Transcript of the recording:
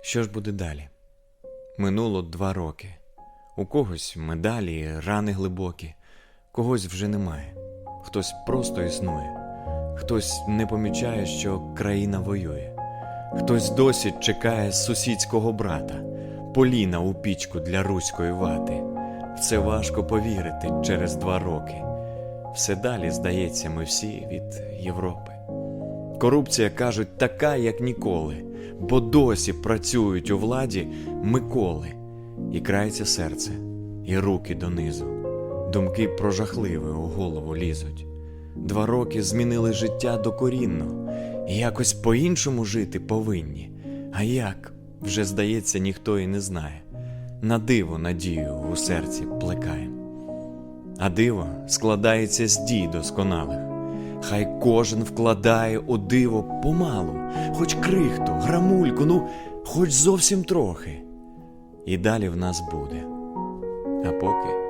Що ж буде далі? Минуло два роки. У когось медалі, рани глибокі, когось вже немає. Хтось просто існує, хтось не помічає, що країна воює, хтось досі чекає сусідського брата, поліна у пічку для руської вати. В це важко повірити через два роки. Все далі, здається, ми всі від Європи. Корупція, кажуть, така, як ніколи, бо досі працюють у владі Миколи, і крається серце, і руки донизу. Думки про жахливе у голову лізуть. Два роки змінили життя докорінно, і якось по-іншому жити повинні. А як вже здається, ніхто і не знає. На диво надію у серці плекаєм. А диво складається з дій досконалих. Хай кожен вкладає у диво помалу, хоч крихту, грамульку, ну, хоч зовсім трохи. І далі в нас буде. А поки